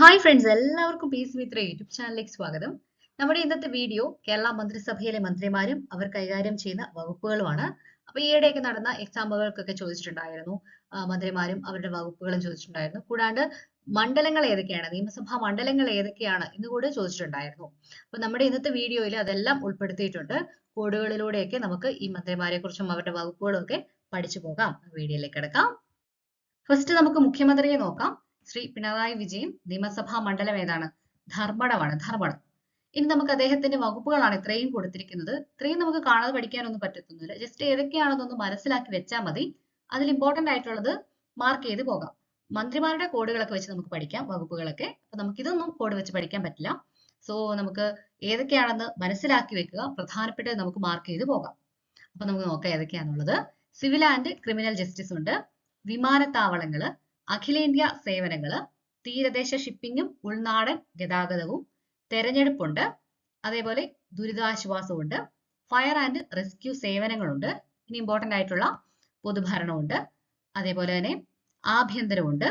Hi friends എല്ലാവർക്കും peace Mitra YouTube ചാനലിലേക്ക് സ്വാഗതം. നമ്മുടെ ഇന്നത്തെ വീഡിയോ കേരള മന്ത്രിസഭയിലെ മന്ത്രിമാരും അവർ കൈകാര്യം ചെയ്യുന്ന വകുപ്പുകളുമാണ്. അപ്പൊ ഈയിടെയൊക്കെ നടന്ന എക്സാമുകൾക്കൊക്കെ ചോദിച്ചിട്ടുണ്ടായിരുന്നു. മന്ത്രിമാരും അവരുടെ വകുപ്പുകളും ചോദിച്ചിട്ടുണ്ടായിരുന്നു. കൂടാണ്ട് മണ്ഡലങ്ങൾ ഏതൊക്കെയാണ് നിയമസഭാ മണ്ഡലങ്ങൾ ഏതൊക്കെയാണ് എന്ന് കൂടെ ചോദിച്ചിട്ടുണ്ടായിരുന്നു. അപ്പൊ നമ്മുടെ ഇന്നത്തെ വീഡിയോയിൽ അതെല്ലാം ഉൾപ്പെടുത്തിയിട്ടുണ്ട്. കോഡുകളിലൂടെയൊക്കെ നമുക്ക് ഈ മന്ത്രിമാരെ കുറിച്ചും അവരുടെ വകുപ്പുകളും ഒക്കെ പഠിച്ചു പോകാം. വീഡിയോയിലേക്ക് കിടക്കാം. ഫസ്റ്റ് നമുക്ക് മുഖ്യമന്ത്രിയെ നോക്കാം. ശ്രീ പിണറായി വിജയൻ നിയമസഭാ മണ്ഡലം ഏതാണ്? ധർമ്മടമാണ് ധർമ്മടം. ഇനി നമുക്ക് അദ്ദേഹത്തിന്റെ വകുപ്പുകളാണ് ഇത്രയും കൊടുത്തിരിക്കുന്നത്. ഇത്രയും നമുക്ക് കാണാതെ പഠിക്കാനൊന്നും പറ്റത്തൊന്നുമില്ല. ജസ്റ്റ് ഏതൊക്കെയാണെന്നൊന്ന് മനസ്സിലാക്കി വെച്ചാൽ മതി. അതിൽ ഇമ്പോർട്ടന്റ് ആയിട്ടുള്ളത് മാർക്ക് ചെയ്ത് പോകാം. മന്ത്രിമാരുടെ കോഡുകളൊക്കെ വെച്ച് നമുക്ക് പഠിക്കാം വകുപ്പുകളൊക്കെ. അപ്പൊ നമുക്ക് ഇതൊന്നും കോഡ് വെച്ച് പഠിക്കാൻ പറ്റില്ല. സോ നമുക്ക് ഏതൊക്കെയാണെന്ന് മനസ്സിലാക്കി വെക്കുക. പ്രധാനപ്പെട്ടത് നമുക്ക് മാർക്ക് ചെയ്ത് പോകാം. അപ്പൊ നമുക്ക് നോക്കാം ഏതൊക്കെയാണുള്ളത് സിവിൽ ആൻഡ് ക്രിമിനൽ ജസ്റ്റിസ് ഉണ്ട്. വിമാനത്താവളങ്ങൾ അഖിലേന്ത്യാ സേവനങ്ങൾ തീരദേശ ഷിപ്പിംഗും ഉൾനാടൻ ഗതാഗതവും തെരഞ്ഞെടുപ്പുണ്ട്. അതേപോലെ ദുരിതാശ്വാസമുണ്ട് ഫയർ ആൻഡ് റെസ്ക്യൂ സേവനങ്ങളുണ്ട്. ഇനി ഇമ്പോർട്ടന്റ് ആയിട്ടുള്ള പൊതുഭരണമുണ്ട് അതേപോലെ തന്നെ ആഭ്യന്തരമുണ്ട്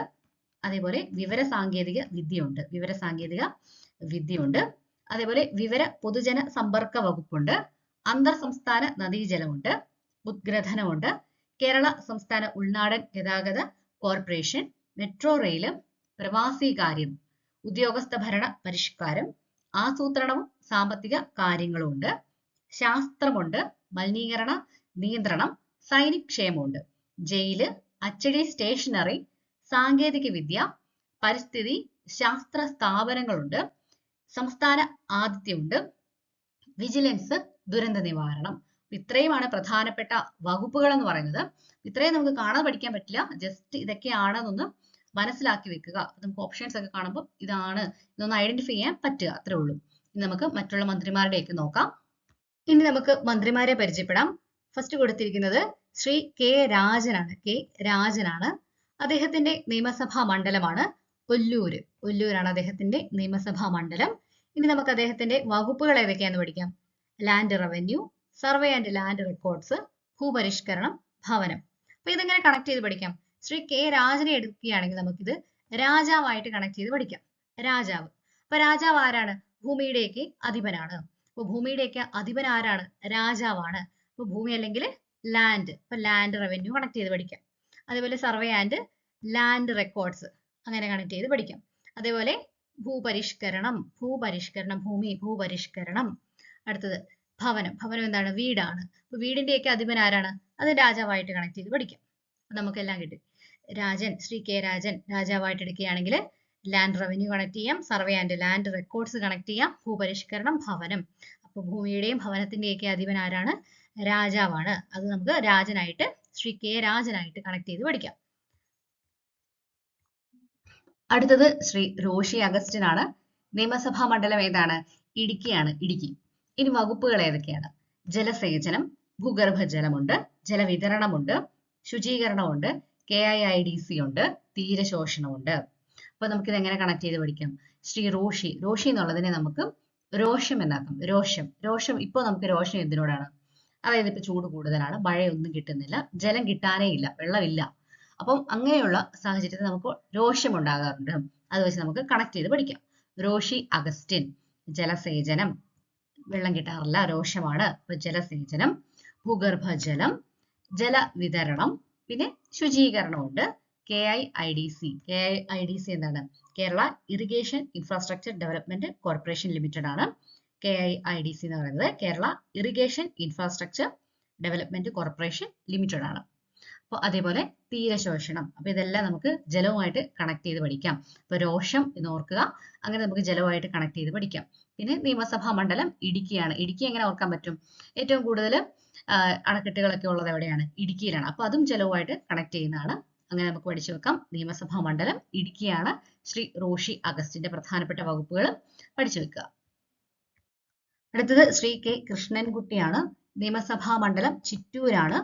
അതേപോലെ വിവര സാങ്കേതിക വിദ്യയുണ്ട്. വിവര സാങ്കേതിക വിദ്യയുണ്ട്. അതേപോലെ വിവര പൊതുജന സമ്പർക്ക വകുപ്പുണ്ട്. അന്തർ സംസ്ഥാന നദീജലമുണ്ട്. ഉദ്ഗ്രഥനമുണ്ട് കേരള സംസ്ഥാന ഉൾനാടൻ ഗതാഗത കോർപ്പറേഷൻ മെട്രോ റെയിൽ പ്രവാസി കാര്യം ഉദ്യോഗസ്ഥ ഭരണ പരിഷ്കാരം ആസൂത്രണവും സാമ്പത്തിക കാര്യങ്ങളുമുണ്ട് ശാസ്ത്രമുണ്ട് മലിനീകരണ നിയന്ത്രണം സൈനിക് ക്ഷേമമുണ്ട് ജയിൽ അച്ചടി സ്റ്റേഷനറി സാങ്കേതിക വിദ്യ പരിസ്ഥിതി ശാസ്ത്ര സ്ഥാപനങ്ങളുണ്ട്. സംസ്ഥാന ആതിഥ്യമുണ്ട്. വിജിലൻസ് ദുരന്ത നിവാരണം. ഇത്രയുമാണ് പ്രധാനപ്പെട്ട വകുപ്പുകൾ എന്ന് പറയുന്നത്. ഇത്രയും നമുക്ക് കാണാതെ പഠിക്കാൻ പറ്റില്ല. ജസ്റ്റ് ഇതൊക്കെയാണെന്നൊന്ന് മനസ്സിലാക്കി വെക്കുക. നമുക്ക് ഓപ്ഷൻസ് ഒക്കെ കാണുമ്പോൾ ഇതാണ്. ഇതൊന്ന് ഐഡന്റിഫൈ ചെയ്യാൻ പറ്റുക. അത്രേ ഉള്ളൂ. ഇനി നമുക്ക് മറ്റുള്ള മന്ത്രിമാരുടെയൊക്കെ നോക്കാം. ഇനി നമുക്ക് മന്ത്രിമാരെ പരിചയപ്പെടാം. ഫസ്റ്റ് കൊടുത്തിരിക്കുന്നത് ശ്രീ കെ രാജനാണ്. കെ രാജനാണ്. അദ്ദേഹത്തിന്റെ നിയമസഭാ മണ്ഡലമാണ് ഒല്ലൂര് ഒല്ലൂരാണ് അദ്ദേഹത്തിന്റെ നിയമസഭാ മണ്ഡലം. ഇനി നമുക്ക് അദ്ദേഹത്തിന്റെ വകുപ്പുകൾ ഏതൊക്കെയാന്ന് പഠിക്കാം. Land revenue survey and land records ഭൂപരിഷ്കരണം ഭവനം. അപ്പൊ ഇതെങ്ങനെ കണക്ട് ചെയ്ത് പഠിക്കാം? ശ്രീ കെ രാജനെ എടുക്കുകയാണെങ്കിൽ നമുക്കിത് രാജാവായിട്ട് കണക്ട് ചെയ്ത് പഠിക്കാം. രാജാവ്. അപ്പൊ രാജാവ് ആരാണ്? ഭൂമിയുടെയൊക്കെ അധിപനാണ്. അപ്പൊ ഭൂമിയുടെയൊക്കെ അധിപൻ ആരാണ്? രാജാവാണ്. അപ്പൊ ഭൂമി അല്ലെങ്കിൽ ലാൻഡ് അപ്പൊ ലാൻഡ് റവന്യൂ കണക്ട് ചെയ്ത് പഠിക്കാം. അതേപോലെ സർവേ ആൻഡ് ലാൻഡ് റെക്കോർഡ്സ് അങ്ങനെ കണക്ട് ചെയ്ത് പഠിക്കാം. അതേപോലെ ഭൂപരിഷ്കരണം ഭൂപരിഷ്കരണം ഭൂമി ഭൂപരിഷ്കരണം. അടുത്തത് ഭവനം. ഭവനം എന്താണ്? വീടാണ്. അപ്പൊ വീടിന്റെയൊക്കെ അധിപൻ ആരാണ്? അത് രാജാവായിട്ട് കണക്ട് ചെയ്ത് പഠിക്കാം. നമുക്കെല്ലാം കിട്ടി. രാജൻ ശ്രീ കെ രാജൻ രാജാവായിട്ട് എടുക്കുകയാണെങ്കിൽ ലാൻഡ് റവന്യൂ കണക്ട് ചെയ്യാം. Survey and land records connect ചെയ്യാം. ഭൂപരിഷ്കരണം ഭവനം. അപ്പൊ ഭൂമിയുടെയും ഭവനത്തിന്റെയൊക്കെ അധിപൻ ആരാണ്? രാജാവാണ്. അത് നമുക്ക് രാജനായിട്ട് ശ്രീ കെ രാജനായിട്ട് കണക്ട് ചെയ്ത് പഠിക്കാം. അടുത്തത് ശ്രീ റോഷി അഗസ്റ്റിനാണ്. നിയമസഭാ മണ്ഡലം ഏതാണ്? ഇടുക്കിയാണ്. ഇടുക്കി. ഇനി വകുപ്പുകൾ ഏതൊക്കെയാണ്? ജലസേചനം ഭൂഗർഭജലമുണ്ട് ജലവിതരണമുണ്ട് ശുചീകരണമുണ്ട് K I I D C ഉണ്ട് തീരശോഷണമുണ്ട്. അപ്പൊ നമുക്കിത് എങ്ങനെ കണക്ട് ചെയ്ത് പഠിക്കാം? ശ്രീ റോഷി റോഷി എന്നുള്ളതിനെ നമുക്ക് രോഷം എന്നാക്കാം. രോഷം രോഷം ഇപ്പൊ നമുക്ക് രോഷം എന്തിനോടാണ്? അതായത് ഇപ്പൊ ചൂട് കൂടുതലാണ് മഴയൊന്നും കിട്ടുന്നില്ല ജലം കിട്ടാനേ ഇല്ല വെള്ളമില്ല. അപ്പം അങ്ങനെയുള്ള സാഹചര്യത്തിൽ നമുക്ക് രോഷം ഉണ്ടാകാറുണ്ട്. അത് വെച്ച് നമുക്ക് കണക്ട് ചെയ്ത് പഠിക്കാം. റോഷി അഗസ്റ്റിൻ ജലസേചനം വെള്ളം കിട്ടാറില്ല രോഷമാണ്. അപ്പൊ ജലസേചനം ഭൂഗർഭജലം ജലവിതരണം പിന്നെ ശുചീകരണമുണ്ട് K I I D C. K I I D C എന്താണ്? Kerala irrigation infrastructure development corporation limited ആണ് K I I D C എന്ന് പറയുന്നത് Kerala irrigation infrastructure development corporation limited ആണ് അപ്പോൾ അതേപോലെ തീരശോഷണം അപ്പൊ ഇതെല്ലാം നമുക്ക് ജലവുമായിട്ട് കണക്ട് ചെയ്ത് പഠിക്കാം. അപ്പൊ രോഷം എന്ന് ഓർക്കുക. അങ്ങനെ നമുക്ക് ജലവുമായിട്ട് കണക്ട് ചെയ്ത് പഠിക്കാം. പിന്നെ നിയമസഭാ മണ്ഡലം ഇടുക്കിയാണ്. ഇടുക്കി എങ്ങനെ ഓർക്കാൻ പറ്റും? ഏറ്റവും കൂടുതൽ അണക്കെട്ടുകളൊക്കെ ഉള്ളത് എവിടെയാണ്? ഇടുക്കിയിലാണ്. അപ്പൊ അതും ജലവുമായിട്ട് കണക്ട് ചെയ്യുന്നതാണ്. അങ്ങനെ നമുക്ക് പഠിച്ചു വെക്കാം. നിയമസഭാ മണ്ഡലം ഇടുക്കിയാണ് ശ്രീ റോഷി അഗസ്റ്റിന്റെ പ്രധാനപ്പെട്ട വകുപ്പുകൾ. പഠിച്ചു വെക്കുക. അടുത്തത് ശ്രീ കെ കൃഷ്ണൻകുട്ടിയാണ്. നിയമസഭാ മണ്ഡലം ചിറ്റൂരാണ്.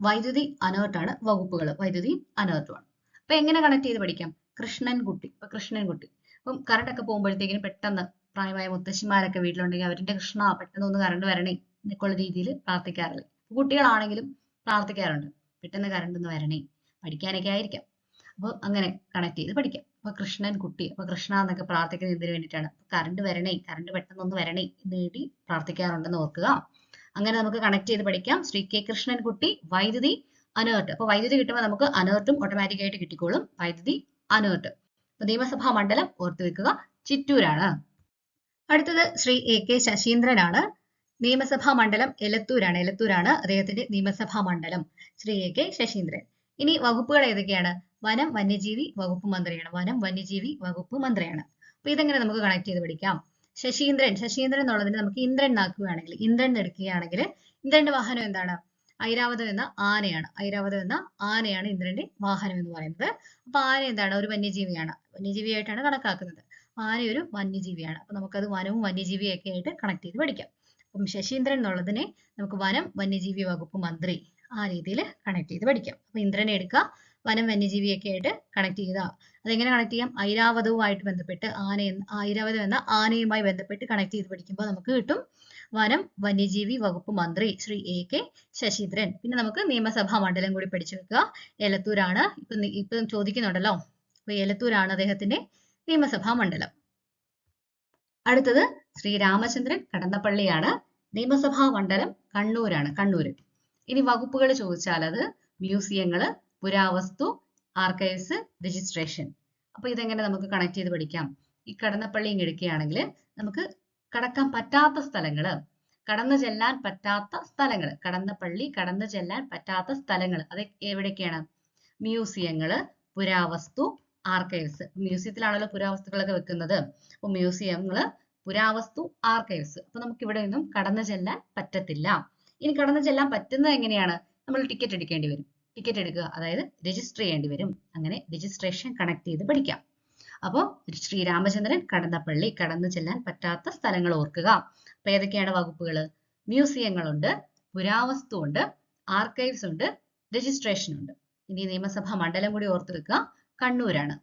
വൈദ്യുതി അനേർട്ടാണ് വകുപ്പുകൾ. വൈദ്യുതി അനേർട്ടുമാണ് അപ്പൊ എങ്ങനെ കണക്ട് ചെയ്ത് പഠിക്കാം? കൃഷ്ണൻകുട്ടി. ഇപ്പൊ കൃഷ്ണൻകുട്ടി. അപ്പം കറണ്ട് ഒക്കെ പോകുമ്പോഴത്തേക്കിനും പെട്ടെന്ന് പ്രായമായ മുത്തശ്ശിമാരൊക്കെ വീട്ടിലുണ്ടെങ്കിൽ അവരുടെ കൃഷ്ണ പെട്ടെന്ന് ഒന്ന് കറണ്ട് വരണേ എന്നൊക്കെയുള്ള രീതിയിൽ പ്രാർത്ഥിക്കാറില്ല. കുട്ടികളാണെങ്കിലും പ്രാർത്ഥിക്കാറുണ്ട്. പെട്ടെന്ന് കറണ്ട് ഒന്ന് വരണേ. പഠിക്കാനൊക്കെ ആയിരിക്കാം. അപ്പോൾ അങ്ങനെ കണക്ട് ചെയ്ത് പഠിക്കാം. അപ്പൊ കൃഷ്ണൻ കുട്ടി അപ്പൊ കൃഷ്ണ എന്നൊക്കെ പ്രാർത്ഥിക്കുന്നത് ഇതിനു വേണ്ടിയിട്ടാണ്? കറണ്ട് വരണേ കറണ്ട് പെട്ടെന്ന് ഒന്ന് വരണേ എന്ന് വേണ്ടി പ്രാർത്ഥിക്കാറുണ്ടെന്ന് ഓർക്കുക. അങ്ങനെ നമുക്ക് കണക്ട് ചെയ്ത് പഠിക്കാം. ശ്രീ കെ കൃഷ്ണൻ കുട്ടി വൈദ്യുതി അനേർട്ട്. അപ്പൊ വൈദ്യുതി കിട്ടുമ്പോൾ നമുക്ക് അനേർട്ടും ഓട്ടോമാറ്റിക് ആയിട്ട് കിട്ടിക്കോളും. വൈദ്യുതി അനേർട്ട്. അപ്പൊ നിയമസഭാ മണ്ഡലം ഓർത്തു വെക്കുക. ചിറ്റൂരാണ്. അടുത്തത് ശ്രീ എ കെ ശശീന്ദ്രനാണ്. നിയമസഭാ മണ്ഡലം എലത്തൂരാണ്. എലത്തൂരാണ് അദ്ദേഹത്തിന്റെ നിയമസഭാ മണ്ഡലം. Shri A K Saseendran. ഇനി വകുപ്പുകൾ ഏതൊക്കെയാണ്? വനം വന്യജീവി വകുപ്പ് മന്ത്രിയാണ്. വനം വന്യജീവി വകുപ്പ് മന്ത്രിയാണ്. അപ്പൊ ഇതെങ്ങനെ നമുക്ക് കണക്ട് ചെയ്ത് പഠിക്കാം ശശീന്ദ്രൻ. ശശീന്ദ്രൻ എന്നുള്ളതിന് നമുക്ക് ഇന്ദ്രൻ ആക്കുകയാണെങ്കിൽ ഇന്ദ്രൻ എടുക്കുകയാണെങ്കിൽ ഇന്ദ്രന്റെ വാഹനം എന്താണ്? ഐരാവതം എന്ന ആനയാണ്. ഐരാവതം എന്ന ആനയാണ് ഇന്ദ്രന്റെ വാഹനം എന്ന് പറയുന്നത്. അപ്പൊ ആന എന്താണ്? ഒരു വന്യജീവിയാണ്. വന്യജീവിയായിട്ടാണ് കണക്കാക്കുന്നത്. ആന ഒരു വന്യജീവിയാണ്. അപ്പൊ നമുക്കത് വനവും വന്യജീവിയൊക്കെ ആയിട്ട് കണക്ട് ചെയ്ത് പഠിക്കാം. അപ്പം ശശീന്ദ്രൻ എന്നുള്ളതിനെ നമുക്ക് വനം വന്യജീവി വകുപ്പ് മന്ത്രി ആ രീതിയിൽ കണക്ട് ചെയ്ത് പഠിക്കാം. അപ്പൊ ഇന്ദ്രനെ എടുക്കുക വനം വന്യജീവിയൊക്കെ ആയിട്ട് കണക്ട് ചെയ്താ അതെങ്ങനെ കണക്ട് ചെയ്യാം? ഐരാവതവുമായിട്ട് ബന്ധപ്പെട്ട് ആന ഐരാവതം എന്ന ആനയുമായി ബന്ധപ്പെട്ട് കണക്ട് ചെയ്ത് പഠിക്കുമ്പോൾ നമുക്ക് കിട്ടും വനം വന്യജീവി വകുപ്പ് മന്ത്രി ശ്രീ എ കെ ശശീന്ദ്രൻ. പിന്നെ നമുക്ക് നിയമസഭാ മണ്ഡലം കൂടി പഠിച്ചു വെക്കുക. എലത്തൂരാണ് ഇപ്പം ഇപ്പൊ ചോദിക്കുന്നുണ്ടല്ലോ. അപ്പൊ എലത്തൂരാണ് അദ്ദേഹത്തിന്റെ നിയമസഭാ മണ്ഡലം. അടുത്തത് ശ്രീ രാമചന്ദ്രൻ കടന്നപ്പള്ളിയാണ്. നിയമസഭാ മണ്ഡലം കണ്ണൂരാണ് കണ്ണൂര്. ഇനി വകുപ്പുകൾ ചോദിച്ചാൽ അത് മ്യൂസിയങ്ങൾ പുരാവസ്തു ആർക്കൈവ്സ് രജിസ്ട്രേഷൻ. അപ്പൊ ഇതെങ്ങനെ നമുക്ക് കണക്ട് ചെയ്ത് പഠിക്കാം? ഈ കടന്നപ്പള്ളി ഇങ്ങ് എടുക്കുകയാണെങ്കിൽ നമുക്ക് കടക്കാൻ പറ്റാത്ത സ്ഥലങ്ങൾ കടന്നു ചെല്ലാൻ പറ്റാത്ത സ്ഥലങ്ങൾ കടന്നപ്പള്ളി കടന്നു ചെല്ലാൻ പറ്റാത്ത സ്ഥലങ്ങൾ അത് എവിടെയൊക്കെയാണ്? മ്യൂസിയങ്ങൾ പുരാവസ്തു ആർക്കൈവ്സ് മ്യൂസിയത്തിലാണല്ലോ പുരാവസ്തുക്കളൊക്കെ വെക്കുന്നത്. അപ്പൊ മ്യൂസിയങ്ങൾ പുരാവസ്തു ആർക്കൈവ്സ് അപ്പൊ നമുക്ക് ഇവിടെ നിന്നും കടന്നു ചെല്ലാൻ പറ്റത്തില്ല. ഇനി കടന്നു ചെല്ലാൻ പറ്റുന്നത് എങ്ങനെയാണ്? നമ്മൾ ടിക്കറ്റ് എടുക്കേണ്ടി വരും. ടിക്കറ്റ് എടുക്കുക. അതായത് രജിസ്റ്റർ ചെയ്യേണ്ടി വരും. അങ്ങനെ രജിസ്ട്രേഷൻ കണക്ട് ചെയ്ത് പഠിക്കാം. അപ്പോൾ ശ്രീരാമചന്ദ്രൻ കടന്നപ്പള്ളി കടന്നു ചെല്ലാൻ പറ്റാത്ത സ്ഥലങ്ങൾ ഓർക്കുക. അപ്പൊ ഏതൊക്കെയാണ് വകുപ്പുകൾ മ്യൂസിയങ്ങളുണ്ട് പുരാവസ്തു ഉണ്ട് ആർക്കൈവ്സ് ഉണ്ട് രജിസ്ട്രേഷൻ ഉണ്ട്. ഇനി നിയമസഭാ മണ്ഡലം കൂടി ഓർത്തെടുക്കുക. കണ്ണൂരാണ്.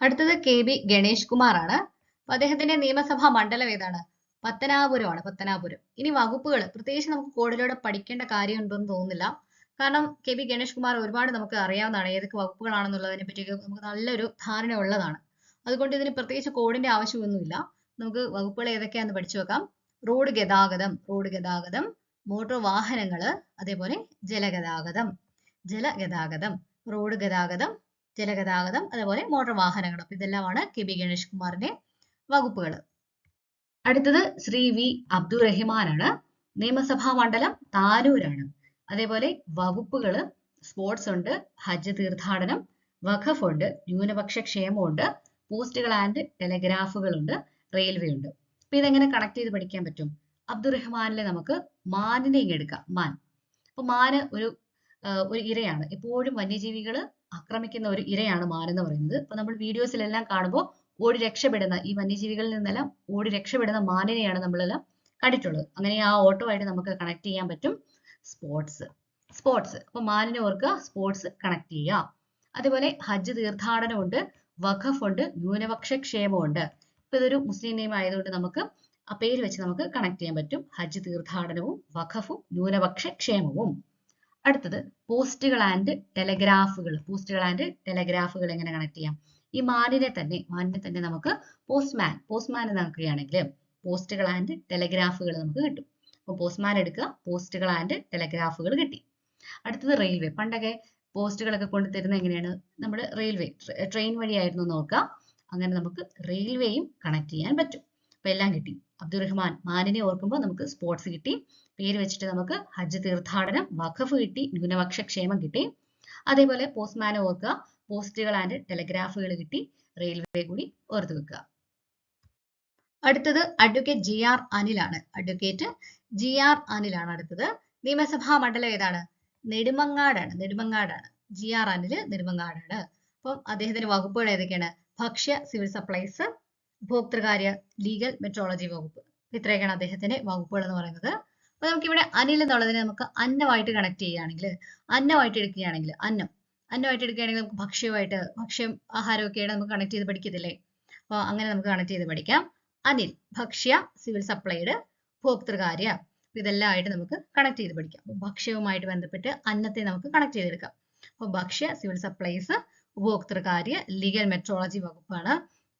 അടുത്തത് കെ ബി ഗണേഷ് കുമാർ ആണ് അപ്പൊ അദ്ദേഹത്തിന്റെ നിയമസഭാ മണ്ഡലം ഏതാണ്? പത്തനാപുരമാണ് പത്തനാപുരം. ഇനി വകുപ്പുകൾ പ്രത്യേകിച്ച് നമുക്ക് കോഡിലൂടെ പഠിക്കേണ്ട കാര്യമുണ്ടെന്ന് തോന്നുന്നില്ല. കാരണം കെ ബി ഗണേഷ് കുമാർ ഒരുപാട് നമുക്ക് അറിയാവുന്നതാണ് ഏതൊക്കെ വകുപ്പുകളാണെന്നുള്ളതിനെ പറ്റിയൊക്കെ നമുക്ക് നല്ലൊരു ധാരണ ഉള്ളതാണ്. അതുകൊണ്ട് ഇതിന് പ്രത്യേകിച്ച് കോഡിന്റെ ആവശ്യമൊന്നുമില്ല. നമുക്ക് വകുപ്പുകൾ ഏതൊക്കെയാന്ന് പഠിച്ചു വെക്കാം റോഡ് ഗതാഗതം റോഡ് ഗതാഗതം മോട്ടോർ വാഹനങ്ങൾ അതേപോലെ ജലഗതാഗതം. ജലഗതാഗതം. റോഡ് ഗതാഗതം ജലഗതാഗതം അതുപോലെ മോട്ടോർ വാഹനങ്ങൾ. അപ്പൊ ഇതെല്ലാമാണ് കെ ബി ഗണേഷ് കുമാറിന്റെ വകുപ്പുകൾ അടുത്തത് ശ്രീ വി അബ്ദുറഹിമാനാണ്. നിയമസഭാ മണ്ഡലം താനൂരാണ്. അതേപോലെ വകുപ്പുകൾ സ്പോർട്സ് ഉണ്ട് ഹജ്ജ് തീർത്ഥാടനം വഖഫ് ഉണ്ട് ന്യൂനപക്ഷ ക്ഷേമമുണ്ട് പോസ്റ്റുകൾ ആൻഡ് ടെലഗ്രാഫുകൾ ഉണ്ട് റെയിൽവേ ഉണ്ട്. അപ്പൊ ഇതെങ്ങനെ കണക്ട് ചെയ്ത് പഠിക്കാൻ പറ്റും? അബ്ദുറഹ്മാനിലെ നമുക്ക് മാനിനെ ഇങ്ങ് എടുക്കാം. മാൻ. അപ്പൊ മാന് ഒരു ഒരു ഇരയാണ്. എപ്പോഴും വന്യജീവികൾ ആക്രമിക്കുന്ന ഒരു ഇരയാണ് മാൻ എന്ന് പറയുന്നത്. അപ്പൊ നമ്മൾ വീഡിയോസിലെല്ലാം കാണുമ്പോൾ ഓടി രക്ഷപ്പെടുന്ന ഈ വന്യജീവികളിൽ നിന്നെല്ലാം ഓടി രക്ഷപ്പെടുന്ന മാനിനെയാണ് നമ്മളെല്ലാം കണ്ടിട്ടുള്ളത്. അങ്ങനെ ആ ഓട്ടോ ആയിട്ട് നമുക്ക് കണക്ട് ചെയ്യാൻ പറ്റും. സ്പോർട്സ്. സ്പോർട്സ്. അപ്പൊ മാനിനെ ഓർക്കുക സ്പോർട്സ് കണക്ട് ചെയ്യുക. അതുപോലെ ഹജ്ജ് തീർത്ഥാടനമുണ്ട് വഖഫ് ഉണ്ട് ന്യൂനപക്ഷ ക്ഷേമമുണ്ട് ഇപ്പൊ ഇതൊരു മുസ്ലിം നെയിം ആയതുകൊണ്ട് നമുക്ക് ആ പേര് വെച്ച് നമുക്ക് കണക്ട് ചെയ്യാൻ പറ്റും. ഹജ്ജ് തീർത്ഥാടനവും വഖഫും ന്യൂനപക്ഷ ക്ഷേമവും അടുത്തത് പോസ്റ്റുകൾ ആൻഡ് ടെലഗ്രാഫുകൾ. പോസ്റ്റുകൾ ആൻഡ് ടെലഗ്രാഫുകൾ എങ്ങനെ കണക്ട് ചെയ്യാം? ഈ മാനിനെ തന്നെ മാനിനെ തന്നെ നമുക്ക് പോസ്റ്റ്മാൻ പോസ്റ്റ്മാൻ എന്നാക്കുകയാണെങ്കിൽ പോസ്റ്റുകൾ ആൻഡ് ടെലഗ്രാഫുകൾ നമുക്ക് കിട്ടും. അപ്പോൾ പോസ്റ്റ്മാൻ എടുക്കുക പോസ്റ്റുകൾ ആൻഡ് ടെലഗ്രാഫുകൾ കിട്ടി. അടുത്തത് റെയിൽവേ പണ്ടൊക്കെ പോസ്റ്റുകളൊക്കെ കൊണ്ടു തരുന്നത് എങ്ങനെയാണ്? നമ്മുടെ റെയിൽവേ ട്രെയിൻ വഴിയായിരുന്നു നോക്കുക അങ്ങനെ നമുക്ക് റെയിൽവേയും കണക്ട് ചെയ്യാൻ പറ്റും. അപ്പൊ എല്ലാം കിട്ടി. അബ്ദുറഹ്മാൻ മാനിനെ ഓർക്കുമ്പോൾ നമുക്ക് സ്പോർട്സ് കിട്ടി. പേര് വെച്ചിട്ട് നമുക്ക് ഹജ്ജ് തീർത്ഥാടനം വഖഫ് കിട്ടി ന്യൂനപക്ഷ ക്ഷേമം കിട്ടി. അതേപോലെ പോസ്റ്റ്മാനെ ഓർക്കുക പോസ്റ്റുകൾ ആൻഡ് ടെലഗ്രാഫുകൾ കിട്ടി. റെയിൽവേ കൂടി ഓർത്തു വെക്കുക. അടുത്തത് അഡ്വക്കേറ്റ് ജി ആർ അനിലാണ് അഡ്വക്കേറ്റ് ജി ആർ അനിലാണ് അടുത്തത്. നിയമസഭാ മണ്ഡലം ഏതാണ്? നെടുമങ്ങാടാണ് നെടുമങ്ങാടാണ് ജി ആർ അനിൽ നെടുമങ്ങാടാണ് അപ്പം അദ്ദേഹത്തിന്റെ വകുപ്പുകൾ ഏതൊക്കെയാണ്? ഭക്ഷ്യ സിവിൽ സപ്ലൈസ് ഉപഭോക്തൃകാര്യ ലീഗൽ മെട്രോളജി വകുപ്പ്. ഇത്രയൊക്കെയാണ് അദ്ദേഹത്തിന്റെ വകുപ്പുകൾ എന്ന് പറയുന്നത്. അപ്പൊ നമുക്ക് ഇവിടെ അനിൽ എന്നുള്ളതിനെ നമുക്ക് അന്നമായിട്ട് കണക്ട് ചെയ്യുകയാണെങ്കിൽ അന്നമായിട്ട് എടുക്കുകയാണെങ്കിൽ അന്നം. അന്നമായിട്ട് എടുക്കുകയാണെങ്കിൽ നമുക്ക് ഭക്ഷ്യമായിട്ട് ഭക്ഷ്യം ആഹാരമൊക്കെയാണ് നമുക്ക് കണക്ട് ചെയ്ത് പഠിക്കത്തില്ലേ? അപ്പോൾ അങ്ങനെ നമുക്ക് കണക്ട് ചെയ്ത് പഠിക്കാം. അനിൽ ഭക്ഷ്യ സിവിൽ സപ്ലൈഡ് ഉപഭോക്തൃകാര്യ. ഇതെല്ലാം ആയിട്ട് നമുക്ക് കണക്ട് ചെയ്ത് പഠിക്കാം. ഭക്ഷ്യവുമായിട്ട് ബന്ധപ്പെട്ട് അന്നത്തെ നമുക്ക് കണക്ട് ചെയ്തെടുക്കാം. അപ്പോൾ ഭക്ഷ്യ സിവിൽ സപ്ലൈസ് ഉപഭോക്തൃകാര്യ ലീഗൽ മെട്രോളജി വകുപ്പാണ്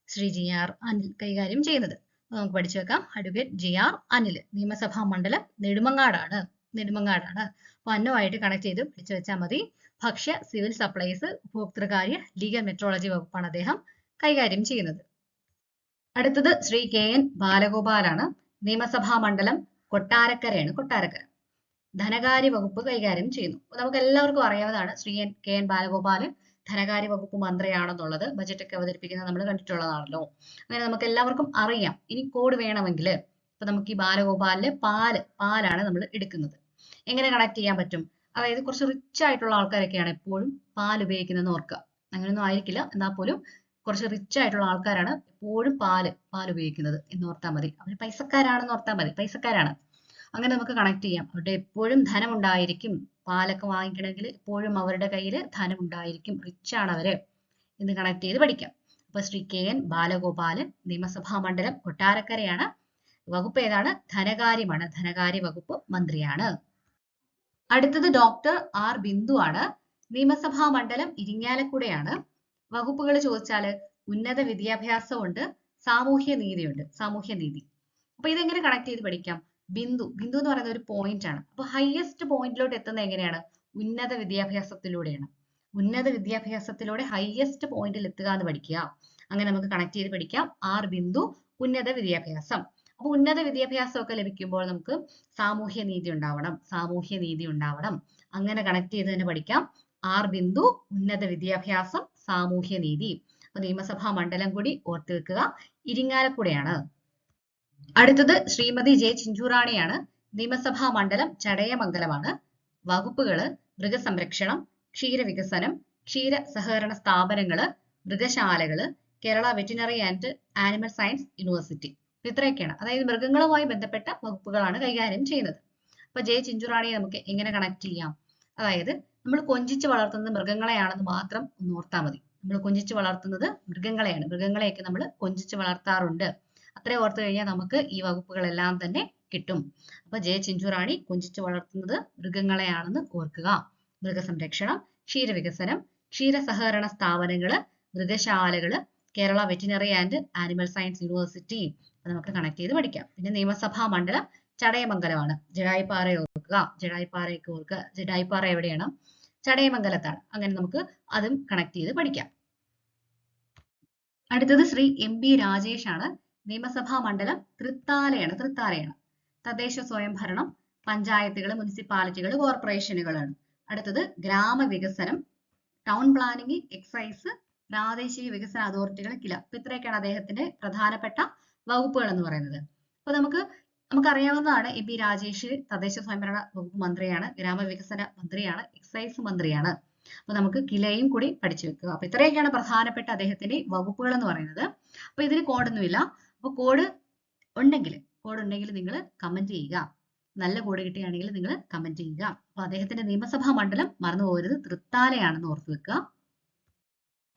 ശ്രീ ജി ആർ അനിൽ കൈകാര്യം ചെയ്യുന്നത്. നമുക്ക് പഠിച്ചു വെക്കാം. അഡ്വക്കേറ്റ് ജി ആർ അനിൽ നിയമസഭാ മണ്ഡലം നെടുമങ്ങാടാണ് നെടുമങ്ങാടാണ്. അപ്പൊ അന്നുമായിട്ട് കണക്ട് ചെയ്ത് പഠിച്ചു വെച്ചാൽ മതി. ഭക്ഷ്യ സിവിൽ സപ്ലൈസ് ഉപഭോക്തൃകാര്യ ലീഗൽ മെട്രോളജി വകുപ്പാണ് അദ്ദേഹം കൈകാര്യം ചെയ്യുന്നത്. അടുത്തത് ശ്രീ കെ എൻ ബാലഗോപാലാണ്. നിയമസഭാ മണ്ഡലം കൊട്ടാരക്കരയാണ് കൊട്ടാരക്കര. ധനകാര്യ വകുപ്പ് കൈകാര്യം ചെയ്യുന്നു. നമുക്ക് എല്ലാവർക്കും അറിയാവുന്നതാണ് Shri N K N Balagopalan ധനകാര്യ വകുപ്പ് മന്ത്രിയാണെന്നുള്ളത് ബജറ്റ് ഒക്കെ അവതരിപ്പിക്കുന്നത് നമ്മൾ കണ്ടിട്ടുള്ളതാണല്ലോ. അങ്ങനെ നമുക്ക് എല്ലാവർക്കും അറിയാം. ഇനി കോഡ് വേണമെങ്കിൽ ഇപ്പൊ നമുക്ക് ഈ ബാലഗോപാലിലെ പാൽ പാലാണ് നമ്മൾ എടുക്കുന്നത്. എങ്ങനെ കണക്ട് ചെയ്യാൻ പറ്റും? അതായത് കുറച്ച് റിച്ച് ആയിട്ടുള്ള ആൾക്കാരൊക്കെയാണ് എപ്പോഴും പാൽ ഉപയോഗിക്കുന്നതെന്ന് ഓർക്കുക. അങ്ങനെയൊന്നും ആയിരിക്കില്ല. എന്നാൽ പോലും കുറച്ച് റിച്ച് ആയിട്ടുള്ള ആൾക്കാരാണ് എപ്പോഴും പാൽ പാൽ ഉപയോഗിക്കുന്നത് എന്ന് ഓർത്താൽ മതി. അവർ പൈസക്കാരാണെന്ന് ഓർത്താൽ മതി. പൈസക്കാരാണ്. അങ്ങനെ നമുക്ക് കണക്ട് ചെയ്യാം. അവരുടെ എപ്പോഴും ധനം ഉണ്ടായിരിക്കും പാലൊക്കെ വാങ്ങിക്കണമെങ്കിൽ എപ്പോഴും അവരുടെ കയ്യിൽ ധനം ഉണ്ടായിരിക്കും. റിച്ച് ആണ് അവർ. എന്ന് കണക്ട് ചെയ്ത് പഠിക്കാം. അപ്പൊ ശ്രീ കെ എൻ ബാലഗോപാലൻ നിയമസഭാ മണ്ഡലം കൊട്ടാരക്കരയാണ്. വകുപ്പ് ഏതാണ്? ധനകാര്യമാണ്. ധനകാര്യ വകുപ്പ് മന്ത്രിയാണ്. അടുത്തത് ഡോക്ടർ ആർ ബിന്ദു ആണ്. നിയമസഭാ മണ്ഡലം ഇരിങ്ങാലക്കുടയാണ്. വകുപ്പുകൾ ചോദിച്ചാൽ ഉന്നത വിദ്യാഭ്യാസമുണ്ട് സാമൂഹ്യ നീതിയുണ്ട് സാമൂഹ്യ നീതി. അപ്പൊ ഇതെങ്ങനെ കണക്ട് ചെയ്ത് പഠിക്കാം? ബിന്ദു. ബിന്ദു എന്ന് പറയുന്ന ഒരു പോയിന്റ് ആണ്. അപ്പൊ ഹയസ്റ്റ് പോയിന്റിലോട്ട് എത്തുന്നത് എങ്ങനെയാണ്? ഉന്നത വിദ്യാഭ്യാസത്തിലൂടെയാണ്. ഉന്നത വിദ്യാഭ്യാസത്തിലൂടെ ഹയസ്റ്റ് പോയിന്റിൽ എത്തുക എന്ന് പഠിക്കുക. അങ്ങനെ നമുക്ക് കണക്ട് ചെയ്ത് പഠിക്കാം. ആർ ബിന്ദു ഉന്നത വിദ്യാഭ്യാസം. അപ്പൊ ഉന്നത വിദ്യാഭ്യാസം ഒക്കെ ലഭിക്കുമ്പോൾ നമുക്ക് സാമൂഹ്യ നീതി ഉണ്ടാവണം. സാമൂഹ്യ നീതി ഉണ്ടാവണം. അങ്ങനെ കണക്ട് ചെയ്ത് തന്നെ പഠിക്കാം. ആർ ബിന്ദു ഉന്നത വിദ്യാഭ്യാസം സാമൂഹ്യ നീതി. അപ്പൊ നിയമസഭാ മണ്ഡലം കൂടി ഓർത്തു വെക്കുക. ഇരിങ്ങാലക്കുടയാണ്. അടുത്തത് ശ്രീമതി ജെ ചിഞ്ചുറാണിയാണ്. നിയമസഭാ മണ്ഡലം ചടയമംഗലമാണ്. വകുപ്പുകൾ മൃഗസംരക്ഷണം ക്ഷീരവികസനം ക്ഷീര സഹകരണ സ്ഥാപനങ്ങൾ മൃഗശാലകൾ Kerala veterinary and animal science university. ഇത്രയൊക്കെയാണ്. അതായത് മൃഗങ്ങളുമായി ബന്ധപ്പെട്ട വകുപ്പുകളാണ് കൈകാര്യം ചെയ്യുന്നത്. അപ്പൊ ജെ ചിഞ്ചുറാണിയെ നമുക്ക് എങ്ങനെ കണക്ട് ചെയ്യാം? അതായത് നമ്മൾ കൊഞ്ചിച്ച് വളർത്തുന്നത് മൃഗങ്ങളെയാണെന്ന് മാത്രം ഓർത്താൽ മതി. നമ്മൾ കൊഞ്ചിച്ച് വളർത്തുന്നത് മൃഗങ്ങളെയാണ്. മൃഗങ്ങളെയൊക്കെ നമ്മൾ കൊഞ്ചിച്ച് വളർത്താറുണ്ട്. അത്രയും ഓർത്തു കഴിഞ്ഞാൽ നമുക്ക് ഈ വകുപ്പുകളെല്ലാം തന്നെ കിട്ടും. അപ്പൊ ജയ ചിഞ്ചുറാണി കുഞ്ചിച്ചു വളർത്തുന്നത് മൃഗങ്ങളെയാണെന്ന് ഓർക്കുക. മൃഗസംരക്ഷണം ക്ഷീരവികസനം ക്ഷീര സഹകരണ സ്ഥാപനങ്ങൾ മൃഗശാലകൾ Kerala veterinary and animal science university നമുക്ക് കണക്ട് ചെയ്ത് പഠിക്കാം. പിന്നെ നിയമസഭാ മണ്ഡലം ചടയമംഗലമാണ്. ജഡായിപ്പാറ ഓർക്കുക. ജഡായിപ്പാറയൊക്കെ ഓർക്കുക. ജഡായിപ്പാറ എവിടെയാണ്? ചടയമംഗലത്താണ്. അങ്ങനെ നമുക്ക് അതും കണക്ട് ചെയ്ത് പഠിക്കാം. അടുത്തത് ശ്രീ എം ബി രാജേഷ് ആണ് നിയമസഭാ മണ്ഡലം തൃത്താലയാണ് തൃത്താലയാണ്. തദ്ദേശ സ്വയംഭരണം പഞ്ചായത്തുകൾ മുനിസിപ്പാലിറ്റികൾ കോർപ്പറേഷനുകളാണ്. അടുത്തത് ഗ്രാമവികസനം ടൗൺ പ്ലാനിംഗ് എക്സൈസ് പ്രാദേശിക വികസന അതോറിറ്റികൾ കില. അപ്പൊ ഇത്രയൊക്കെയാണ് അദ്ദേഹത്തിന്റെ പ്രധാനപ്പെട്ട വകുപ്പുകൾ എന്ന് പറയുന്നത്. അപ്പൊ നമുക്ക് നമുക്കറിയാവുന്നതാണ് എം പി രാജേഷ് തദ്ദേശ സ്വയംഭരണ വകുപ്പ് മന്ത്രിയാണ് ഗ്രാമവികസന മന്ത്രിയാണ് എക്സൈസ് മന്ത്രിയാണ്. അപ്പൊ നമുക്ക് കിലയും കൂടി പഠിച്ചു വെക്കുക. അപ്പൊ ഇത്രയൊക്കെയാണ് പ്രധാനപ്പെട്ട അദ്ദേഹത്തിന്റെ വകുപ്പുകൾ എന്ന് പറയുന്നത്. അപ്പൊ ഇതിന് കോഡൊന്നുമില്ല അപ്പൊ കോഡ് ഉണ്ടെങ്കിൽ കോഡ് ഉണ്ടെങ്കിൽ നിങ്ങൾ കമന്റ് ചെയ്യുക. നല്ല കോഡ് കിട്ടുകയാണെങ്കിൽ നിങ്ങൾ കമന്റ് ചെയ്യുക. അപ്പൊ അദ്ദേഹത്തിന്റെ നിയമസഭാ മണ്ഡലം മറന്നു പോകരുത്. തൃത്താലയാണെന്ന് ഓർത്തു വെക്കുക.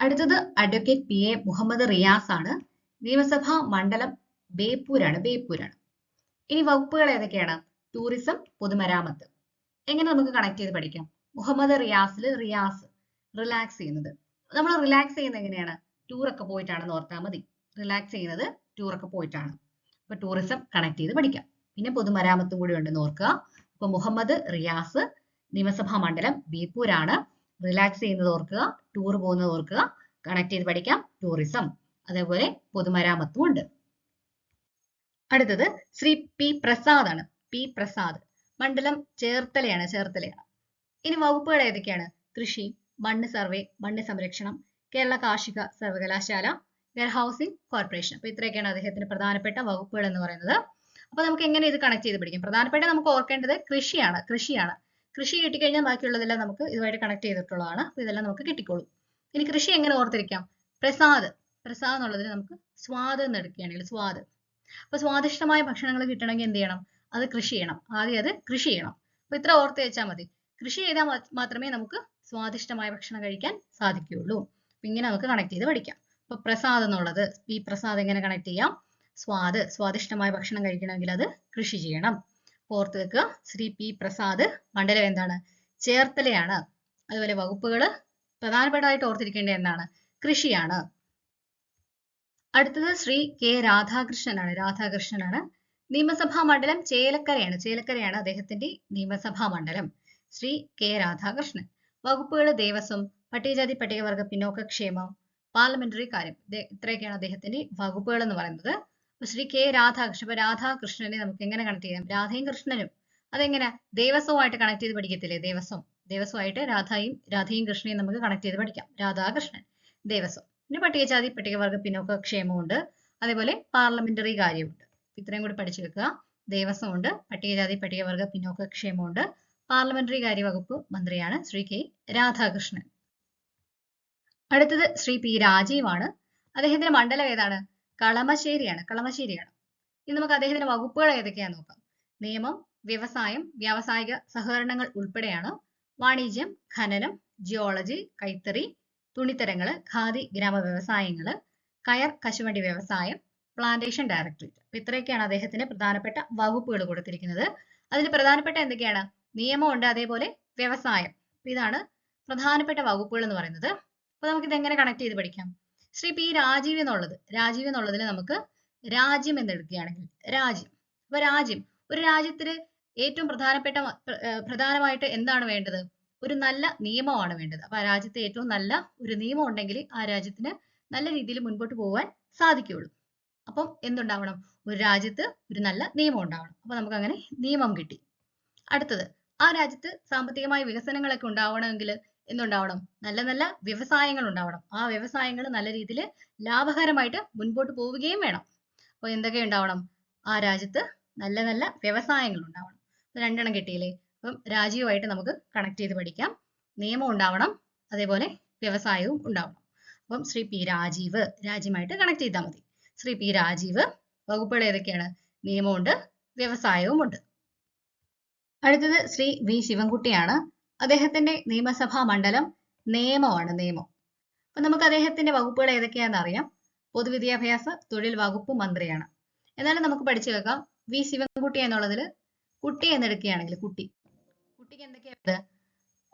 അടുത്തത് advocate P A Muhammad Riyas ആണ്. നിയമസഭാ മണ്ഡലം ബേപ്പൂരാണ് ബേപ്പൂരാണ്. ഇനി വകുപ്പുകൾ ഏതൊക്കെയാണ്? ടൂറിസം പൊതുമരാമത്ത്. എങ്ങനെ നമുക്ക് കണക്ട് ചെയ്ത് പഠിക്കാം? മുഹമ്മദ് റിയാസിൽ റിയാസ് റിലാക്സ് ചെയ്യുന്നത്. നമ്മൾ റിലാക്സ് ചെയ്യുന്നത് എങ്ങനെയാണ്? ടൂർ ഒക്കെ പോയിട്ടാണെന്ന് ഓർത്താൽ മതി. റിലാക്സ് ചെയ്യുന്നത് ടൂർ ഒക്കെ പോയിട്ടാണ്. അപ്പൊ ടൂറിസം കണക്ട് ചെയ്ത് പഠിക്കാം. പിന്നെ പൊതുമരാമത്തും കൂടി ഉണ്ടെന്ന് ഓർക്കുക. അപ്പൊ മുഹമ്മദ് റിയാസ് നിയമസഭാ മണ്ഡലം ബീപ്പൂരാണ് റിലാക്സ് ചെയ്യുന്നത് ഓർക്കുക. ടൂർ പോകുന്നത് ഓർക്കുക. കണക്ട് ചെയ്ത് പഠിക്കാം. ടൂറിസം അതേപോലെ പൊതുമരാമത്തും ഉണ്ട്. അടുത്തത് ശ്രീ പി പ്രസാദ് ആണ്. പി പ്രസാദ്. മണ്ഡലം ചേർത്തലയാണ് ചേർത്തലയാണ് ഇനി വകുപ്പുകൾ ഏതൊക്കെയാണ്? കൃഷി മണ്ണ് സർവേ മണ്ണ് സംരക്ഷണം കേരള കാർഷിക സർവകലാശാല വെയർഹൌസിംഗ് കോർപ്പറേഷൻ അപ്പൊ ഇത്രയൊക്കെയാണ് അദ്ദേഹത്തിന്റെ പ്രധാനപ്പെട്ട വകുപ്പുകൾ എന്ന് പറയുന്നത്. അപ്പൊ നമുക്ക് എങ്ങനെ ഇത് കണക്ട് ചെയ്ത് പിടിക്കും? പ്രധാനപ്പെട്ട നമുക്ക് ഓർക്കേണ്ടത് കൃഷിയാണ് കൃഷിയാണ്. കൃഷി കിട്ടിക്കഴിഞ്ഞാൽ ബാക്കിയുള്ളതെല്ലാം നമുക്ക് ഇതുമായിട്ട് കണക്ട് ചെയ്തിട്ടുള്ളതാണ്. അപ്പൊ ഇതെല്ലാം നമുക്ക് കിട്ടിക്കോളും. ഇനി കൃഷി എങ്ങനെ ഓർത്തിരിക്കാം? പ്രസാദ്. പ്രസാദ് എന്നുള്ളതിന് നമുക്ക് സ്വാദ് എന്ന് എടുക്കുകയാണെങ്കിൽ സ്വാദ്. അപ്പൊ സ്വാദിഷ്ടമായ ഭക്ഷണങ്ങൾ കിട്ടണമെങ്കിൽ എന്ത് ചെയ്യണം? അത് കൃഷി ചെയ്യണം. ആദ്യം അത് കൃഷി ചെയ്യണം. അപ്പൊ ഇത്ര ഓർത്ത് വെച്ചാൽ മതി. കൃഷി ചെയ്താൽ മാത്രമേ നമുക്ക് സ്വാദിഷ്ടമായ ഭക്ഷണം കഴിക്കാൻ സാധിക്കുകയുള്ളൂ. ഇങ്ങനെ നമുക്ക് കണക്ട് ചെയ്ത് പഠിക്കാം. അപ്പൊ പ്രസാദ് എന്നുള്ളത്. ഈ പ്രസാദ് എങ്ങനെ കണക്ട് ചെയ്യാം? സ്വാദ് സ്വാദിഷ്ടമായ ഭക്ഷണം കഴിക്കണമെങ്കിൽ അത് കൃഷി ചെയ്യണം. ഓർത്ത് വെക്കുക ശ്രീ പി പ്രസാദ് മണ്ഡലം എന്താണ്? ചേർത്തലയാണ്. അതുപോലെ വകുപ്പുകൾ പ്രധാനപ്പെട്ടതായിട്ട് ഓർത്തിരിക്കേണ്ടത് എന്താണ്? കൃഷിയാണ്. അടുത്തത് ശ്രീ കെ രാധാകൃഷ്ണനാണ്. രാധാകൃഷ്ണനാണ് നിയമസഭാ മണ്ഡലം ചേലക്കരയാണ്. ചേലക്കരയാണ് അദ്ദേഹത്തിന്റെ നിയമസഭാ മണ്ഡലം. ശ്രീ കെ രാധാകൃഷ്ണൻ. വകുപ്പുകൾ ദേവസ്വം പട്ടികജാതി പട്ടികവർഗ പിന്നോക്ക ക്ഷേമം പാർലമെന്ററി കാര്യം. ഇത്രയൊക്കെയാണ് അദ്ദേഹത്തിന്റെ വകുപ്പുകൾ എന്ന് പറയുന്നത്. ശ്രീ കെ രാധാകൃഷ്ണൻ രാധാകൃഷ്ണനെ നമുക്ക് എങ്ങനെ കണക്ട് ചെയ്യാം? രാധയും കൃഷ്ണനും. അതെങ്ങനെ? ദേവസ്വമായിട്ട് കണക്ട് ചെയ്ത് പഠിക്കത്തില്ലേ? ദേവസ്വം. ദേവസ്വമായിട്ട് രാധയും രാധയും കൃഷ്ണയും നമുക്ക് കണക്ട് ചെയ്ത് പഠിക്കാം. രാധാകൃഷ്ണൻ ദേവസ്വം. പിന്നെ പട്ടികജാതി പട്ടികവർഗ പിന്നോക്ക ക്ഷേമമുണ്ട്. അതേപോലെ പാർലമെന്ററി കാര്യമുണ്ട്. ഇത്രയും കൂടി പഠിച്ചു വെക്കുക. ദേവസ്വമുണ്ട് പട്ടികജാതി പട്ടികവർഗ പിന്നോക്ക ക്ഷേമമുണ്ട്. പാർലമെന്ററി കാര്യ വകുപ്പ് മന്ത്രിയാണ് ശ്രീ കെ രാധാകൃഷ്ണൻ. അടുത്തത് ശ്രീ പി രാജീവാണ്. അദ്ദേഹത്തിന്റെ മണ്ഡലം ഏതാണ്? കളമശ്ശേരിയാണ്. കളമശ്ശേരിയാണ്. ഇനി നമുക്ക് അദ്ദേഹത്തിന്റെ വകുപ്പുകൾ ഏതൊക്കെയാന്ന് നോക്കാം. നിയമം വ്യവസായം വ്യാവസായിക സഹകരണങ്ങൾ ഉൾപ്പെടെയാണ്. വാണിജ്യം ഖനനം ജിയോളജി കൈത്തറി തുണിത്തരങ്ങൾ ഖാദി ഗ്രാമ വ്യവസായങ്ങൾ കയർ കശുവണ്ടി വ്യവസായം പ്ലാന്റേഷൻ ഡയറക്ടറേറ്റ് അപ്പൊ ഇത്രയൊക്കെയാണ് അദ്ദേഹത്തിന് പ്രധാനപ്പെട്ട വകുപ്പുകൾ കൊടുത്തിരിക്കുന്നത്. അതിൽ പ്രധാനപ്പെട്ട എന്തൊക്കെയാണ്? നിയമമുണ്ട് അതേപോലെ വ്യവസായം. ഇതാണ് പ്രധാനപ്പെട്ട വകുപ്പുകൾ എന്ന് പറയുന്നത്. അപ്പൊ നമുക്ക് ഇത് എങ്ങനെ കണക്ട് ചെയ്ത് പഠിക്കാം? ശ്രീ പി രാജീവ് എന്നുള്ളത് രാജീവ് എന്നുള്ളതിൽ നമുക്ക് രാജ്യം എന്ന് എടുക്കുകയാണെങ്കിൽ രാജ്യം. അപ്പൊ രാജ്യം ഒരു രാജ്യത്തിന് ഏറ്റവും പ്രധാനപ്പെട്ട പ്രധാനമായിട്ട് എന്താണ് വേണ്ടത്? ഒരു നല്ല നിയമമാണ് വേണ്ടത്. അപ്പൊ ആ രാജ്യത്തെ ഏറ്റവും നല്ല ഒരു നിയമം ഉണ്ടെങ്കിൽ ആ രാജ്യത്തിന് നല്ല രീതിയിൽ മുൻപോട്ട് പോകാൻ സാധിക്കുകയുള്ളൂ. അപ്പം എന്തുണ്ടാവണം? ഒരു രാജ്യത്ത് ഒരു നല്ല നിയമം ഉണ്ടാവണം. അപ്പൊ നമുക്ക് അങ്ങനെ നിയമം കിട്ടി. അടുത്തത് ആ രാജ്യത്ത് സാമ്പത്തികമായ വികസനങ്ങളൊക്കെ ഉണ്ടാവണമെങ്കിൽ എന്തുണ്ടാവണം? നല്ല നല്ല വ്യവസായങ്ങൾ ഉണ്ടാവണം ആ വ്യവസായങ്ങൾ നല്ല രീതിയിൽ ലാഭകരമായിട്ട് മുൻപോട്ട് പോവുകയും വേണം. അപ്പോൾ എന്തൊക്കെ ഉണ്ടാവണം? ആ രാജ്യത്ത് നല്ല നല്ല വ്യവസായങ്ങൾ ഉണ്ടാവണം രണ്ടെണ്ണം കിട്ടിയില്ലേ? അപ്പം രാജ്യവുമായിട്ട് നമുക്ക് കണക്ട് ചെയ്ത് പഠിക്കാം. നിയമം ഉണ്ടാവണം അതേപോലെ വ്യവസായവും ഉണ്ടാവണം. അപ്പം ശ്രീ പി രാജീവ് രാജ്യമായിട്ട് കണക്ട് ചെയ്താൽ മതി. ശ്രീ പി രാജീവ് വകുപ്പുകൾ ഏതൊക്കെയാണ്? നിയമമുണ്ട് വ്യവസായവും ഉണ്ട് അടുത്തത് ശ്രീ വി ശിവൻകുട്ടിയാണ്. അദ്ദേഹത്തിന്റെ നിയമസഭാ മണ്ഡലം നിയമമാണ് നിയമം. അപ്പൊ നമുക്ക് അദ്ദേഹത്തിന്റെ വകുപ്പുകൾ ഏതൊക്കെയാണെന്ന് അറിയാം. പൊതുവിദ്യാഭ്യാസ തൊഴിൽ വകുപ്പ് മന്ത്രിയാണ്. എന്നാലും നമുക്ക് പഠിച്ചു കേൾക്കാം. വി ശിവൻകുട്ടി എന്നുള്ളതിൽ കുട്ടി എന്നെടുക്കുകയാണെങ്കിൽ കുട്ടി. കുട്ടിക്ക് എന്തൊക്കെയാണ്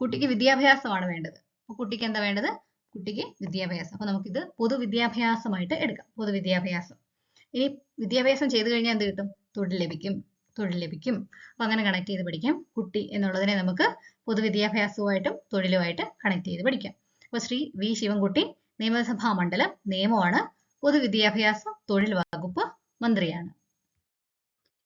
കുട്ടിക്ക് വിദ്യാഭ്യാസമാണ് വേണ്ടത്. അപ്പൊ കുട്ടിക്ക് എന്താ വേണ്ടത്? കുട്ടിക്ക് വിദ്യാഭ്യാസം. അപ്പൊ നമുക്കിത് പൊതുവിദ്യാഭ്യാസമായിട്ട് എടുക്കാം. പൊതുവിദ്യാഭ്യാസം. ഇനി വിദ്യാഭ്യാസം ചെയ്തു കഴിഞ്ഞാൽ എന്ത് കിട്ടും? തൊഴിൽ ലഭിക്കും. തൊഴിൽ ലഭിക്കും. അപ്പൊ അങ്ങനെ കണക്ട് ചെയ്ത് പഠിക്കാം. കുട്ടി എന്നുള്ളതിനെ നമുക്ക് പൊതുവിദ്യാഭ്യാസവുമായിട്ടും തൊഴിലുമായിട്ട് കണക്ട് ചെയ്ത് പഠിക്കാം. അപ്പൊ ശ്രീ വി ശിവൻകുട്ടി നിയമസഭാ മണ്ഡലം നിയമമാണ് പൊതുവിദ്യാഭ്യാസ തൊഴിൽ വകുപ്പ് മന്ത്രിയാണ്.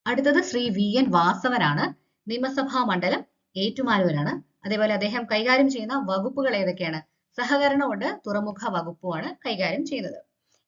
അടുത്തത് ശ്രീ വി എൻ വാസവനാണ് നിയമസഭാ മണ്ഡലം ഏറ്റുമാനൂരാണ്. അതേപോലെ അദ്ദേഹം കൈകാര്യം ചെയ്യുന്ന വകുപ്പുകൾ ഏതൊക്കെയാണ്? സഹകരണമുണ്ട് തുറമുഖ വകുപ്പുമാണ് കൈകാര്യം ചെയ്യുന്നത്.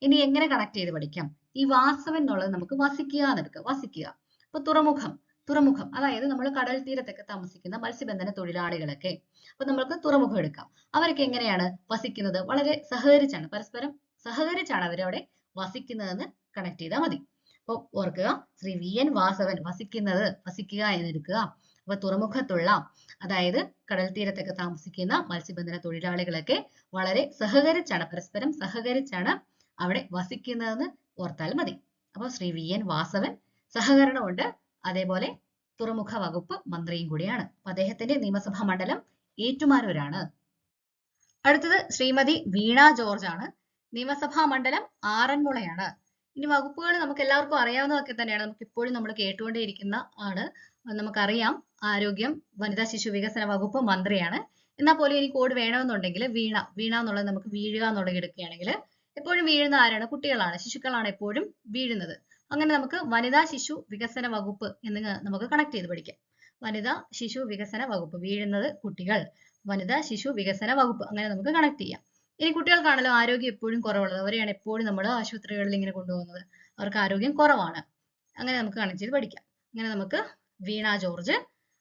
ഇനി എങ്ങനെ കണക്ട് ചെയ്ത് പഠിക്കാം? ഈ വാസവൻ എന്നുള്ളത് നമുക്ക് വസിക്കുക എന്നെടുക്കുക വസിക്കുക. അപ്പൊ തുറമുഖം. തുറമുഖം. അതായത് നമ്മൾ കടൽ തീരത്തൊക്കെ താമസിക്കുന്ന മത്സ്യബന്ധന തൊഴിലാളികളൊക്കെ. അപ്പൊ നമ്മൾക്ക് തുറമുഖം എടുക്കാം. അവരൊക്കെ എങ്ങനെയാണ് വസിക്കുന്നത്? വളരെ സഹകരിച്ചാണ്. പരസ്പരം സഹകരിച്ചാണ് അവരവിടെ വസിക്കുന്നതെന്ന് കണക്ട് ചെയ്താൽ മതി. അപ്പൊ ഓർക്കുക ശ്രീ വി എൻ വാസവൻ വസിക്കുന്നത് വസിക്കുക എന്നെടുക്കുക അപ്പൊ തുറമുഖത്തുള്ള അതായത് കടൽ തീരത്തൊക്കെ താമസിക്കുന്ന മത്സ്യബന്ധന തൊഴിലാളികളൊക്കെ വളരെ സഹകരിച്ചാണ് പരസ്പരം സഹകരിച്ചാണ് അവിടെ വസിക്കുന്നതെന്ന് ഓർത്താൽ മതി. അപ്പൊ ശ്രീ വി എൻ വാസവൻ സഹകരണമുണ്ട്. അതേപോലെ തുറമുഖ വകുപ്പ് മന്ത്രിയും കൂടിയാണ്. അദ്ദേഹത്തിന്റെ നിയമസഭാ മണ്ഡലം ഏറ്റുമാനൂരാണ്. അടുത്തത് ശ്രീമതി വീണ ജോർജ് ആണ്. നിയമസഭാ മണ്ഡലം ആറന്മുളയാണ്. ഇനി വകുപ്പുകൾ നമുക്ക് എല്ലാവർക്കും അറിയാവുന്നതൊക്കെ തന്നെയാണ്. നമുക്ക് ഇപ്പോഴും നമ്മൾ കേട്ടുകൊണ്ടേയിരിക്കുന്ന ആണ്. നമുക്കറിയാം. ആരോഗ്യം വനിതാ ശിശു വികസന വകുപ്പ് മന്ത്രിയാണ്. എന്നാൽ പോലും ഇനി കോഡ് വേണമെന്നുണ്ടെങ്കിൽ വീണ വീണ എന്നുള്ളത് നമുക്ക് വീഴുക എന്നുള്ളത് എടുക്കുകയാണെങ്കിൽ എപ്പോഴും വീഴുന്ന ആരാണ്? കുട്ടികളാണ് ശിശുക്കളാണ് എപ്പോഴും വീഴുന്നത്. അങ്ങനെ നമുക്ക് വനിതാ ശിശു വികസന വകുപ്പ് എന്ന് നമുക്ക് കണക്ട് ചെയ്ത് പഠിക്കാം. വനിതാ ശിശു വികസന വകുപ്പ് വീഴുന്നത് കുട്ടികൾ. വനിതാ ശിശു വികസന വകുപ്പ് അങ്ങനെ നമുക്ക് കണക്ട് ചെയ്യാം. ഇനി കുട്ടികൾക്കാണല്ലോ ആരോഗ്യം എപ്പോഴും കുറവുള്ളത്. അവരെയാണ് എപ്പോഴും നമ്മൾ ആശുപത്രികളിൽ ഇങ്ങനെ കൊണ്ടുപോകുന്നത്. അവർക്ക് ആരോഗ്യം കുറവാണ്. അങ്ങനെ നമുക്ക് കണക്ട് ചെയ്ത് പഠിക്കാം. അങ്ങനെ നമുക്ക് വീണ ജോർജ്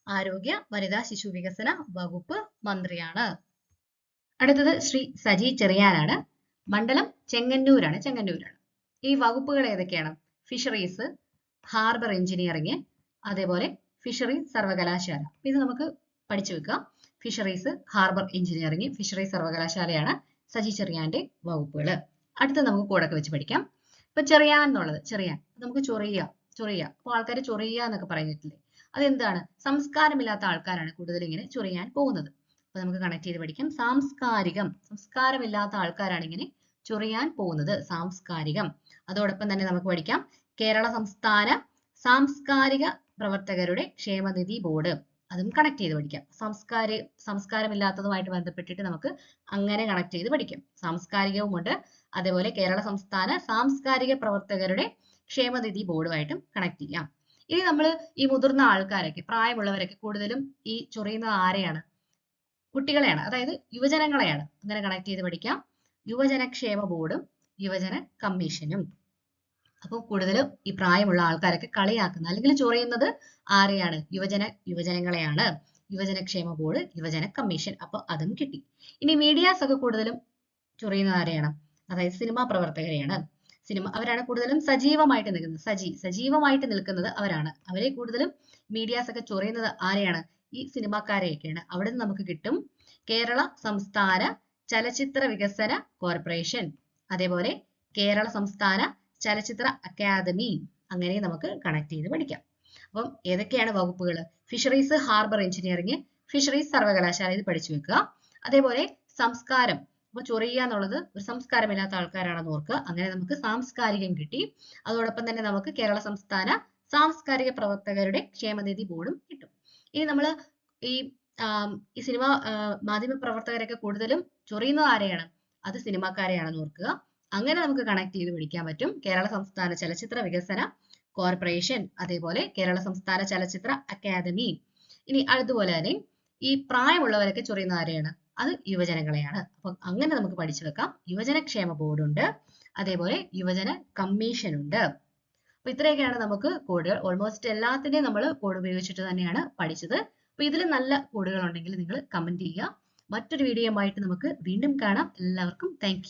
ആരോഗ്യ വനിതാ ശിശു വികസന വകുപ്പ് മന്ത്രിയാണ്. അടുത്തത് ശ്രീ സജി ചെറിയാനാണ്. മണ്ഡലം ചെങ്ങന്നൂരാണ്. ചെങ്ങന്നൂരാണ്. ഈ വകുപ്പുകൾ ഏതൊക്കെയാണ്? ഫിഷറീസ് ഹാർബർ എഞ്ചിനീയറിംഗ് അതേപോലെ ഫിഷറി സർവകലാശാല ഇത് നമുക്ക് പഠിച്ചു വെക്കാം. ഫിഷറീസ് ഹാർബർ എഞ്ചിനീയറിംഗ് ഫിഷറി സർവകലാശാലയാണ് സജി ചെറിയാന്റെ വകുപ്പുകൾ അടുത്ത നമുക്ക് കൂടൊക്കെ വെച്ച് പഠിക്കാം. ഇപ്പൊ ചെറിയാൻ എന്നുള്ളത് ചെറിയാൻ. നമുക്ക് ചൊറിയ ചൊറിയ അപ്പൊ ആൾക്കാർ ചൊറിയ എന്നൊക്കെ പറഞ്ഞിട്ടില്ലേ? അതെന്താണ്? സംസ്കാരമില്ലാത്ത ആൾക്കാരാണ് കൂടുതൽ ഇങ്ങനെ ചൊറിയാൻ പോകുന്നത്. അപ്പൊ നമുക്ക് കണക്ട് ചെയ്ത് പഠിക്കാം. സാംസ്കാരികം. സംസ്കാരമില്ലാത്ത ആൾക്കാരാണ് ഇങ്ങനെ ചൊറിയാൻ പോകുന്നത്. സാംസ്കാരികം. അതോടൊപ്പം തന്നെ നമുക്ക് പഠിക്കാം. കേരള സംസ്ഥാന സാംസ്കാരിക പ്രവർത്തകരുടെ ക്ഷേമനിധി ബോർഡ്. അതും കണക്ട് ചെയ്ത് പഠിക്കാം. സംസ്കാര സംസ്കാരമില്ലാത്തതുമായിട്ട് ബന്ധപ്പെട്ടിട്ട് നമുക്ക് അങ്ങനെ കണക്ട് ചെയ്ത് പഠിക്കാം. സാംസ്കാരികവുമുണ്ട് അതേപോലെ കേരള സംസ്ഥാന സാംസ്കാരിക പ്രവർത്തകരുടെ ക്ഷേമനിധി ബോർഡുമായിട്ടും കണക്ട് ചെയ്യാം. ഇനി നമ്മൾ ഈ മുതിർന്ന ആൾക്കാരൊക്കെ പ്രായമുള്ളവരൊക്കെ കൂടുതലും ഈ ചൊറിയുന്നത് ആരെയാണ്? കുട്ടികളെയാണ്. അതായത് യുവജനങ്ങളെയാണ്. അങ്ങനെ കണക്ട് ചെയ്ത് പഠിക്കാം. യുവജനക്ഷേമ ബോർഡും യുവജന കമ്മീഷനും. അപ്പോൾ കൂടുതലും ഈ പ്രായമുള്ള ആൾക്കാരൊക്കെ കളിയാക്കുന്ന അല്ലെങ്കിൽ ചൊറിയുന്നത് ആരെയാണ്? യുവജന യുവജനങ്ങളെയാണ്. യുവജനക്ഷേമ ബോർഡ് യുവജന കമ്മീഷൻ. അപ്പൊ അതും കിട്ടി. ഇനി മീഡിയാസ് ഒക്കെ കൂടുതലും ചൊറിയുന്നത് ആരെയാണ്? അതായത് സിനിമാ പ്രവർത്തകരെയാണ്. സിനിമ അവരാണ് കൂടുതലും സജീവമായിട്ട് നിൽക്കുന്നത്. സജി സജീവമായിട്ട് നിൽക്കുന്നത് അവരാണ്. അവരെ കൂടുതലും മീഡിയാസ് ഒക്കെ ചൊറിയുന്നത് ആരെയാണ്? ഈ സിനിമാക്കാരെയൊക്കെയാണ്. അവിടെ നിന്ന് നമുക്ക് കിട്ടും കേരള സംസ്ഥാന ചലച്ചിത്ര വികസന കോർപ്പറേഷൻ. അതേപോലെ കേരള സംസ്ഥാന ചലച്ചിത്ര അക്കാദമി അങ്ങനെ നമുക്ക് കണക്ട് ചെയ്ത് പഠിക്കാം. അപ്പം ഏതൊക്കെയാണ് വകുപ്പുകൾ ഫിഷറീസ് ഹാർബർ എഞ്ചിനീയറിംഗ് ഫിഷറീസ് സർവകലാശാല ഇത് പഠിച്ചു വെക്കുക. അതേപോലെ സംസ്കാരം. അപ്പൊ ചൊറിയ എന്നുള്ളത് ഒരു സംസ്കാരമില്ലാത്ത ആൾക്കാരാണെന്ന് ഓർക്കുക. അങ്ങനെ നമുക്ക് സാംസ്കാരികം കിട്ടി. അതോടൊപ്പം തന്നെ നമുക്ക് കേരള സംസ്ഥാന സാംസ്കാരിക പ്രവർത്തകരുടെ ക്ഷേമനിധി ബോർഡും കിട്ടും. ഇനി നമ്മൾ ഈ ഈ സിനിമ മാധ്യമ പ്രവർത്തകരൊക്കെ കൂടുതലും ചൊറിയുന്നത് ആരെയാണ്? അത് സിനിമാക്കാരെയാണെന്ന് ഓർക്കുക. അങ്ങനെ നമുക്ക് കണക്ട് ചെയ്ത് പഠിക്കാൻ പറ്റും. കേരള സംസ്ഥാന ചലച്ചിത്ര വികസന കോർപ്പറേഷൻ അതേപോലെ കേരള സംസ്ഥാന ചലച്ചിത്ര അക്കാദമി ഇനി അതുപോലെ തന്നെ ഈ പ്രായമുള്ളവരൊക്കെ ചൊറിയുന്ന ആരെയാണ്? അത് യുവജനങ്ങളെയാണ്. അപ്പൊ അങ്ങനെ നമുക്ക് പഠിച്ചു വെക്കാം. യുവജനക്ഷേമ ബോർഡ് ഉണ്ട്. അതേപോലെ യുവജന കമ്മീഷൻ ഉണ്ട്. അപ്പൊ ഇത്രയൊക്കെയാണ് നമുക്ക് കോഡുകൾ ഓൾമോസ്റ്റ് എല്ലാത്തിന്റെയും നമ്മൾ കോഡ് ഉപയോഗിച്ചിട്ട് തന്നെയാണ് പഠിച്ചത്. അപ്പൊ ഇതിൽ നല്ല കോഡുകൾ ഉണ്ടെങ്കിൽ നിങ്ങൾ കമന്റ് ചെയ്യുക. മറ്റൊരു വീഡിയോയുമായിട്ട് നമുക്ക് വീണ്ടും കാണാം. എല്ലാവർക്കും താങ്ക്